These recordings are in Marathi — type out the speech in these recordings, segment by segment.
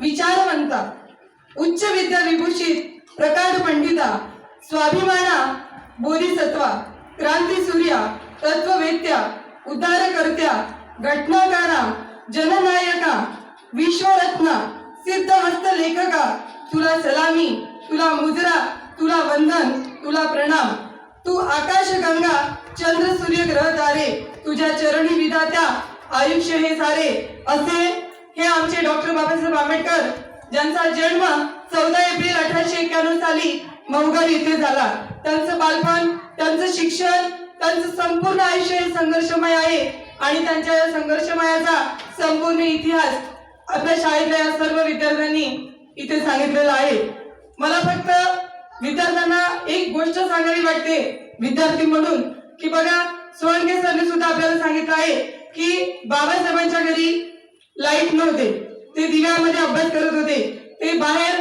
विचारवंता उच्च विद्या विभूषित प्रकांड पंडिता स्वाभिमाना बोधिसत्वा क्रांती सूर्या तत्ववेत्या उद्धारकर्त्या घटनाकारा जननायका विश्वरत्ना सिद्धहस्त लेखका तुला सलामी तुला मुजरा तुला वंदन तुला प्रणाम. तू आकाश गंगा चंद्र सूर्य ग्रह तारे तुझ्या चरणी विधात्या आयुष्य हे सारे असे हे आमचे डॉक्टर बाबासाहेब आंबेडकर ज्यांचा जन्म चौदा एप्रिल अठराशे एक्क्याण्णव साली मौगल येथे झाला. त्यांचं बालपण त्यांचं शिक्षण त्यांचं संपूर्ण आयुष्य हे संघर्षमय आहे आणि त्यांच्या या संघर्षमयाचा संपूर्ण इतिहास आपल्या शाळेतल्या सर्व विद्यार्थ्यांनी इथे सांगितलेला आहे. मला फक्त विद्यार्थ्यांना एक गोष्ट सांगावी वाटते विद्यार्थी म्हणून की बघा सोळंके सरने सुद्धा आपल्याला सांगितलं आहे की बाबासाहेबांच्या घरी लाइट नव्हते. ते दिव्यामध्ये अभ्यास करत होते. ते बाहेर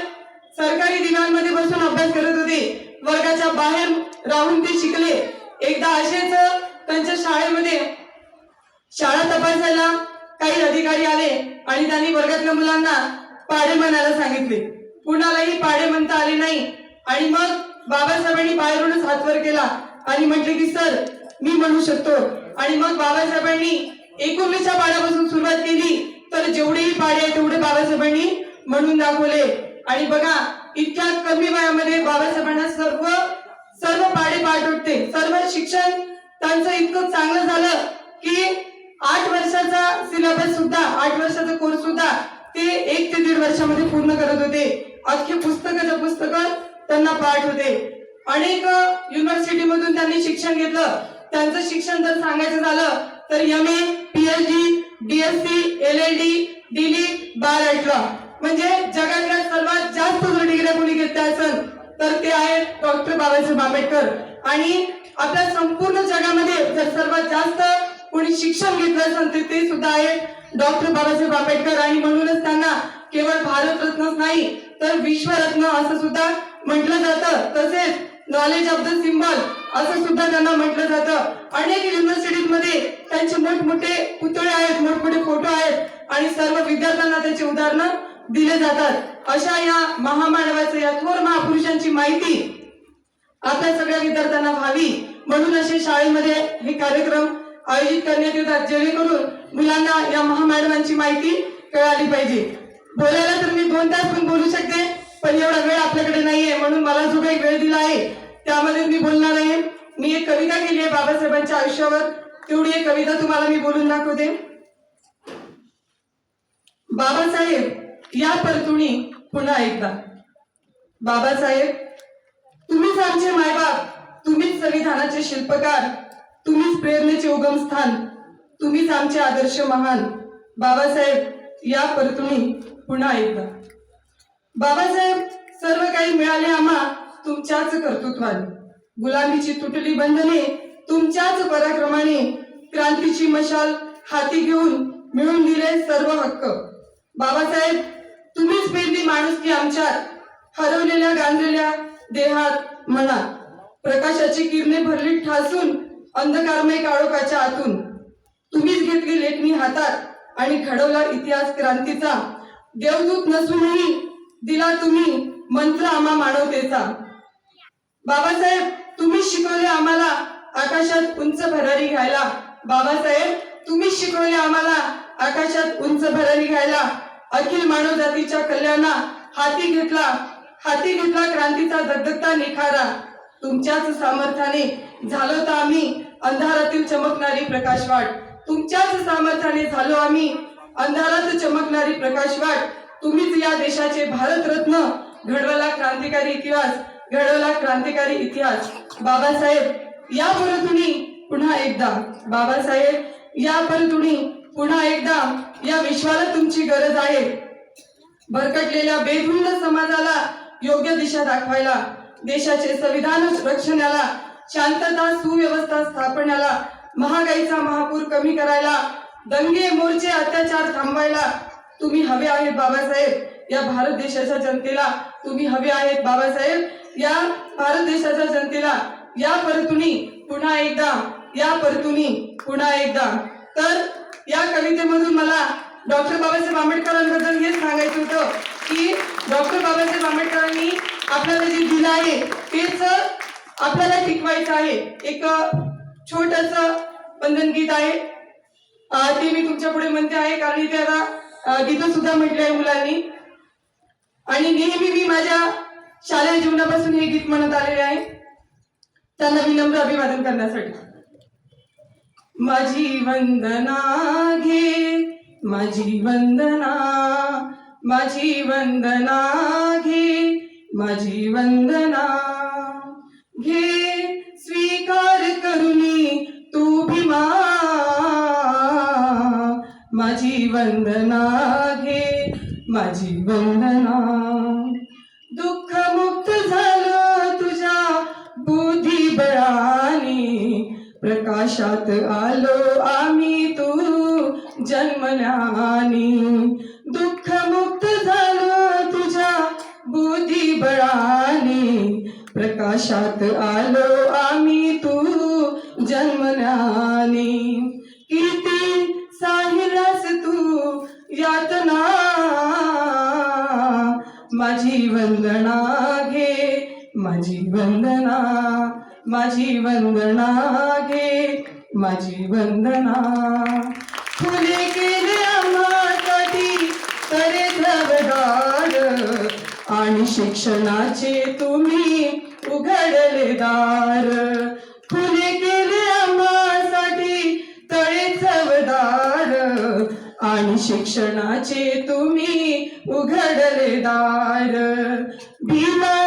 सरकारी दिव्यांमध्ये बसून अभ्यास करत होते. वर्गाच्या बाहेर राहून ते शिकले. एकदा असेच त्यांच्या शाळेमध्ये शाळा तपासायला काही अधिकारी आले आणि त्यांनी वर्गातल्या मुलांना पाडे म्हणायला सांगितले. कुणालाही पाडे म्हणता आले नाही. आणि मग बाबासाहेबांनी बाहेरूनच हात वर केला आणि म्हटले की सर मी म्हणू शकतो. आणि मग बाबासाहेबांनी एकोणवीसच्या पाड्यापासून सुरुवात केली. तर जेवढेही पाडे तेवढे बाबासाहेबांनी म्हणून दाखवले. आणि बघा इतक्या कमी वयामध्ये बाबासाहेबांना सर्व सर्व पाडे पाठ उठते. सर्व शिक्षण त्यांचं इतकं चांगलं झालं की आठ वर्षाचा सिलेबस सुद्धा आठ वर्षाचा कोर्स सुद्धा ते एक ते दीड वर्षामध्ये पूर्ण करत होते. अख्खे पुस्तकाच्या पुस्तक त्यांना पाठ होते. अनेक युनिव्हर्सिटी मधून त्यांनी शिक्षण घेतलं. त्यांचं शिक्षण जर सांगायचं झालं तर M A PhD DSc L L D डिली बार अठरा म्हणजे जगातल्या सर्वात जास्त जर डिग्र्या कोणी घेतल्या असेल तर ते आहेत डॉक्टर बाबासाहेब आंबेडकर. आणि आपल्या संपूर्ण जगामध्ये जर सर्वात जास्त कोणी शिक्षण घेतलं असेल तर ते सुद्धा आहेत डॉक्टर बाबासाहेब आंबेडकर. आणि म्हणूनच त्यांना केवळ भारतरत्नच नाही तर विश्वरत्न असं सुद्धा म्हटलं जातं. तसेच नॉलेज ऑफ द सिम्बॉल असं सुद्धा त्यांना म्हटलं जातं. अनेक युनिव्हर्सिटीमध्ये त्यांचे मोठमोठे पुतळे आहेत मोठमोठे फोटो आहेत आणि सर्व विद्यार्थ्यांना त्याची उदाहरणं दिले जातात. अशा या महामानवाचं या थोर महापुरुषांची माहिती आपल्या सगळ्या विद्यार्थ्यांना व्हावी. म्हणून असे शाळेमध्ये हे कार्यक्रम आयोजित करण्यात येतात जेणेकरून मुलांना या महामानवांची माहिती कळाली पाहिजे. बोलायला तर मी दोन तास पण बोलू शकते पण एवढा वेळ आपल्याकडे नाहीये म्हणून मला जो काही वेळ दिला आहे त्यामध्ये मी बोलणार आहे. मी एक कविता केली आहे बाबासाहेबांच्या आयुष्यावर. तेवढी एक कविता तुम्हाला मी बोलून दाखवते. बाबासाहेब या परतुणी पुन्हा एकदा. बाबासाहेब तुम्हीच आमचे मायबाप तुम्हीच संविधानाचे शिल्पकार तुम्हीच प्रेरणेचे उगमस्थान तुम्हीच आमचे आदर्श महान. बाबासाहेब या परतुणी पुन्हा एकदा. बाबासाहेब सर्व काही मिळाले आम्हा तुमच्याच कर्तृत्वाने. गुलामीची तुटली बंधने तुमच्याच पराक्रमाने क्रांतीची मशाल हाती घेऊन मिळून दिले सर्व हक्क. बाबासाहेब तुम्हीच पेरली माणुसकी आमच्यात हरवलेल्या गांजलेल्या देहात मनात प्रकाशाची किरणे भरली ठासून अंधकारमय काळोखाच्या आतून. तुम्हीच घेतली लेखणी हातात आणि घडवला इतिहास क्रांतीचा. देवदूत नसूनही दिला तुम्ही मंत्र आम्हा मानवतेचा. बाबासाहेब तुम्ही शिकवले आम्हाला आकाशात उंच भरारी घ्यायला. बाबासाहेब तुम्ही शिकवले आम्हाला आकाशात उंच भरारी घ्यायला. अखिल मानव जातीच्या कल्याणा हाती घेतला हाती घेतला क्रांतीचा दगदगता निखारा. तुमच्याच सामर्थ्याने झालो तर आम्ही अंधारातील चमकणारी प्रकाशवाट. तुमच्याच सामर्थ्याने झालो आम्ही अंधारात चमकणारी प्रकाशवाट. तुम्हीच या देशाचे भारतरत्न घडवला क्रांतिकारी इतिहास घडवला क्रांतिकारी इतिहास. बाबासाहेब या परतुनी पुन्हा एकदा. बाबासाहेब या परतुनी पुन्हा एकदा. या विश्वाला तुमची गरज आहे. भरकटलेल्या बेधुंद समाजाला योग्य दिशा दाखवायला देशाचे संविधान रक्षणाला शांतता सुव्यवस्था स्थापण्याला महागाईचा महापूर कमी करायला दंगे मोर्चे अत्याचार थांबवायला तुम्ही हवे आहेत बाबासाहेब. या भारत देशाच्या जनतेला तुम्ही हवे आहेत बाबासाहेब. या भारत देशाच्या जनतेला या परतुनी पुन्हा एकदा या परतुनी पुन्हा एकदा. तर या कवितेमधून मला डॉक्टर बाबासाहेब आंबेडकरांबद्दल हेच सांगायचं होतं की डॉक्टर बाबासाहेब आंबेडकरांनी आपल्याला जे दिलं आहे तेच आपल्याला टिकवायचं आहे. एक छोटस बंधन गीत आहे ते मी तुमच्यापुढे म्हणते आहे कारण इथे आता गीतं सुद्धा म्हटलंय मुलांनी. आणि नेहमी मी माझ्या शालेय जीवनापासून हे गीत म्हणत आलेले आहे. त्यांना विनम्र अभिवादन करण्यासाठी. माझी वंदना घे माझी वंदना माझी वंदना घे माझी वंदना घे. वंदना घे माझी वंदना. दुःख मुक्त झालो तुझ्या बुद्धिबळाने प्रकाशात आलो आम्ही तू जन्मल्याने दुःख मुक्त झालो तुझ्या बुद्धिबळाने प्रकाशात आलो यातना माझी वंदना घे माझी वंदना माझी वंदना घे माझी वंदना. फुले केले आम्हासाठी तरे धवदार आणि शिक्षणाचे तुम्ही उघडले दार. शिक्षणाचे तुम्ही उघडले दार. भीमा